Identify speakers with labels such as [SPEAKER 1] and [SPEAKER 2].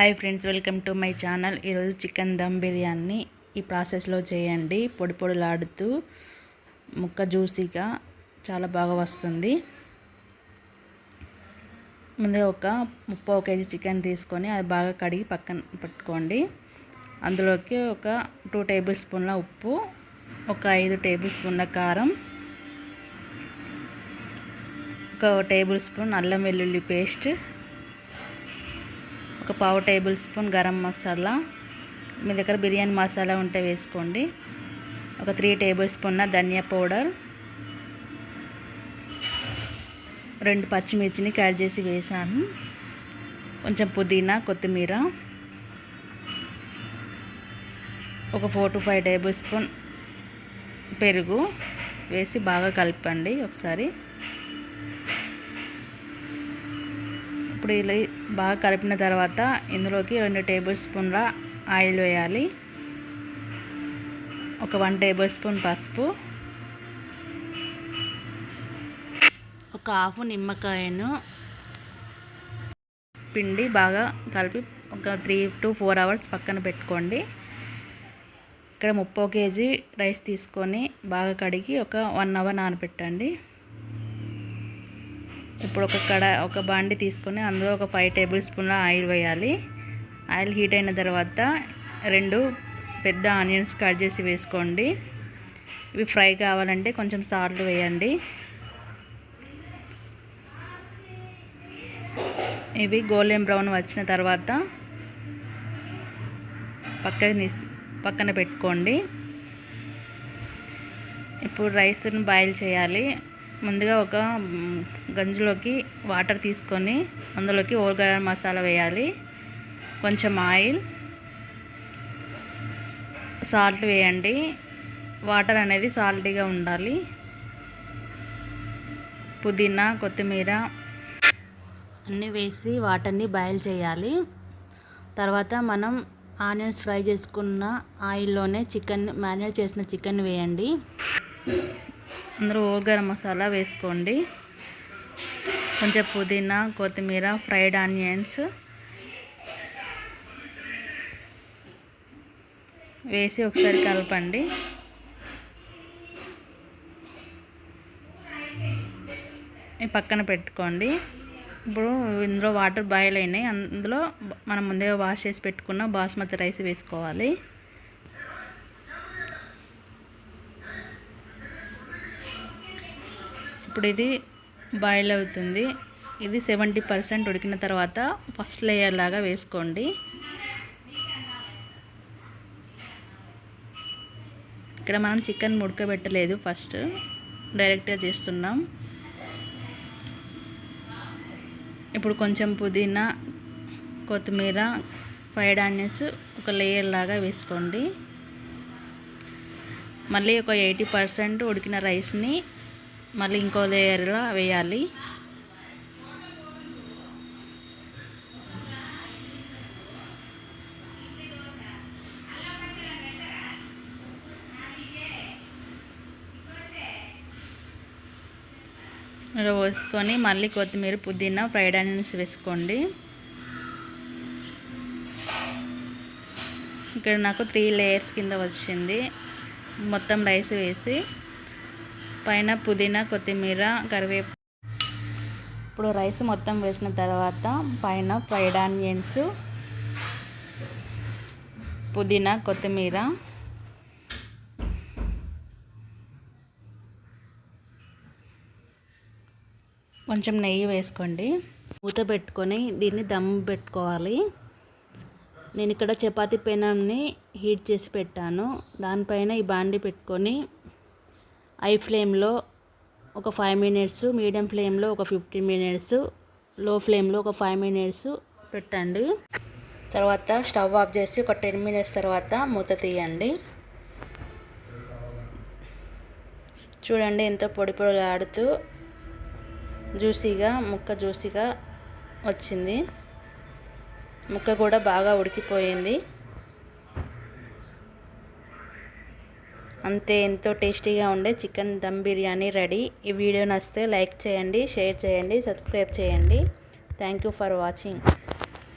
[SPEAKER 1] hi friends welcome to my channel ఈరోజు chicken dum biryani ఈ ప్రాసెస్లో చేయండి పొడి పొడిలాడుతూ ముక్క జ్యూసీగా చాలా బాగా వస్తుంది ముందుగా ఒక ముప్పై ఒక కేజీ చికెన్ తీసుకొని అది బాగా కడిగి పక్కన పెట్టుకోండి అందులోకి ఒక టూ టేబుల్ స్పూన్ల ఉప్పు ఒక ఐదు టేబుల్ స్పూన్ల కారం ఒక టేబుల్ స్పూన్ అల్లం వెల్లుల్లి పేస్ట్ ఒక పావు టేబుల్ స్పూన్ గరం మసాలా మీ దగ్గర బిర్యానీ మసాలా ఉంటే వేసుకోండి ఒక త్రీ టేబుల్ స్పూన్న ధనియా పౌడర్ రెండు పచ్చిమిర్చిని క్యాడ్ చేసి వేసాను కొంచెం పుదీనా కొత్తిమీర ఒక four to five tablespoon పెరుగు వేసి బాగా కలపండి ఒకసారి ఇప్పుడు ఇలా బాగా కలిపిన తర్వాత ఇందులోకి రెండు టేబుల్ స్పూన్ల ఆయిల్ వేయాలి ఒక వన్ టేబుల్ స్పూన్ పసుపు ఒక హాఫ్ నిమ్మకాయను పిండి బాగా కలిపి ఒక త్రీ టు ఫోర్ అవర్స్ పక్కన పెట్టుకోండి ఇక్కడ ముప్పై కేజీ రైస్ తీసుకొని బాగా కడిగి ఒక వన్ అవర్ నానబెట్టండి ఇప్పుడు ఒక కడ ఒక బాండి తీసుకొని అందులో ఒక ఫైవ్ టేబుల్ స్పూన్ల ఆయిల్ వేయాలి ఆయిల్ హీట్ అయిన తర్వాత రెండు పెద్ద ఆనియన్స్ కట్ చేసి వేసుకోండి ఇవి ఫ్రై కావాలంటే కొంచెం సాల్ట్ వేయండి ఇవి గోల్డెన్ బ్రౌన్ వచ్చిన తర్వాత పక్కన పక్కన పెట్టుకోండి ఇప్పుడు రైస్ను బాయిల్ చేయాలి ముందుగా ఒక గంజులోకి వాటర్ తీసుకొని అందులోకి ఓరగాయ మసాలా వేయాలి కొంచెం ఆయిల్ సాల్ట్ వేయండి వాటర్ అనేది సాల్టీగా ఉండాలి పుదీనా కొత్తిమీర అన్నీ వేసి వాటర్ని బాయిల్ చేయాలి తర్వాత మనం ఆనియన్స్ ఫ్రై చేసుకున్న ఆయిల్లోనే చికెన్ మ్యారినేట్ చేసిన చికెన్ వేయండి అందరూ గరం మసాలా వేసుకోండి కొంచెం పుదీనా కొత్తిమీర ఫ్రైడ్ ఆనియన్స్ వేసి ఒకసారి కలపండి పక్కన పెట్టుకోండి ఇప్పుడు ఇందులో వాటర్ బాయిల్ అయినాయి అందులో మనం ముందుగా వాష్ చేసి పెట్టుకున్న బాస్మతి రైస్ వేసుకోవాలి ఇప్పుడు ఇది బాయిల్ అవుతుంది ఇది సెవెంటీ పర్సెంట్ ఉడికిన తర్వాత ఫస్ట్ లేయర్ లాగా వేసుకోండి ఇక్కడ మనం చికెన్ ఉడకబెట్టలేదు ఫస్ట్ డైరెక్ట్గా చేస్తున్నాం ఇప్పుడు కొంచెం పుదీనా కొత్తిమీర ఫ్రైడ్ ఆనియన్స్ ఒక లేయర్ లాగా వేసుకోండి మళ్ళీ ఒక ఎయిటీ పర్సెంట్ ఉడికిన రైస్ని మళ్ళీ ఇంకో లేయర్లో వేయాలి పోసుకొని మళ్ళీ కొత్తిమీర పుదీనా ఫ్రైడ్ ఆనియన్స్ వేసుకోండి ఇక్కడ నాకు త్రీ లేయర్స్ కింద వచ్చింది మొత్తం రైస్ వేసి పైన పుదీనా కొత్తిమీర కరివేపాకు ఇప్పుడు రైస్ మొత్తం వేసిన తర్వాత పైన ఫ్రైడ్ ఆనియన్స్ పుదీనా కొత్తిమీర కొంచెం నెయ్యి వేసుకోండి మూత పెట్టుకొని దీన్ని దమ్ పెట్టుకోవాలి నేను ఇక్కడ చపాతి పెనంని హీట్ చేసి పెట్టాను దానిపైన ఈ బాండి పెట్టుకొని హై ఫ్లేమ్లో ఒక ఫైవ్ మినిట్స్ మీడియం ఫ్లేమ్లో ఒక ఫిఫ్టీన్ మినిట్స్ లో ఫ్లేమ్లో ఒక ఫైవ్ మినిట్స్ పెట్టండి తర్వాత స్టవ్ ఆఫ్ చేసి ఒక టెన్ మినిట్స్ తర్వాత మూత తీయండి చూడండి ఎంతో పొడి ఆడుతూ జ్యూసీగా ముక్క జ్యూసీగా వచ్చింది ముక్క కూడా బాగా ఉడికిపోయింది అంతే ఎంతో టేస్టీగా ఉండే చికెన్ దమ్ బిర్యానీ రెడీ ఈ వీడియో నచ్చితే లైక్ చేయండి షేర్ చేయండి సబ్స్క్రైబ్ చేయండి థ్యాంక్ యూ ఫర్ వాచింగ్